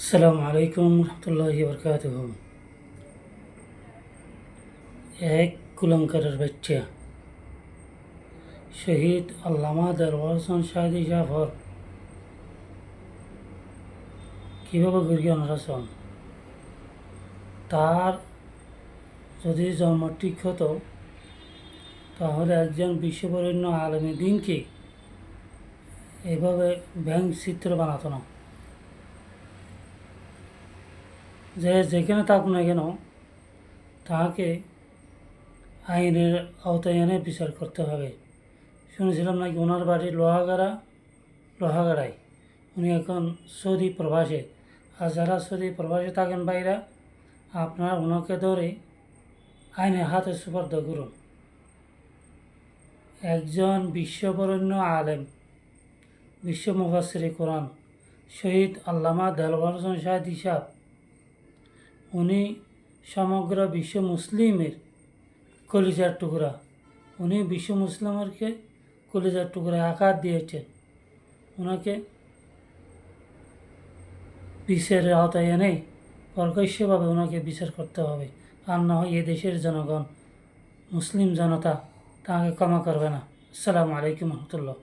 আসসালামু আলাইকুম রহমতুল্লাহি বরকাত এক কুলঙ্কারের বাচ্চা, শহীদ আল্লামা দেরওয়ার হোসেন শাহিদি জাফর। কীভাবে গর্গী অনারাসন তার যদি জন্ম ঠিক হতো তাহলে একজন বিশ্ববরেণ্য আলমী দিনকে এভাবে ব্যাংক চিত্র বানাতো না। যে যেখানে থাকুক না কেন, তাহাকে আইনের আওতায় এনে বিচার করতে হবে। শুনেছিলাম নাকি ওনার বাড়ি লোহাগাড়া, লোহাগাড়ায়। উনি এখন সৌদি প্রবাসে। আর যারা সৌদি প্রবাসে থাকেন বাইরা আপনার ওনাকে ধরে আইনের হাতে সুপার্দ করুন। একজন বিশ্ববরণ্য আলেম, বিশ্ব মুফাসির কোরআন, শহীদ আল্লামা দেলওয়ার হোসেন হিসাব উনি সমগ্র বিশ্ব মুসলিমের কলিজার টুকরা। উনি বিশ্ব মুসলিমকে কলিজার টুকরা আকার দিয়েছেন। ওনাকে বিচারের আওতায় এনে প্রকাশ্যভাবে ওনাকে বিচার করতে হবে। আর না হয় দেশের জনগণ, মুসলিম জনতা তাকে ক্ষমা করবে না। আসসালামু আলাইকুম রহমতুল্লাহ।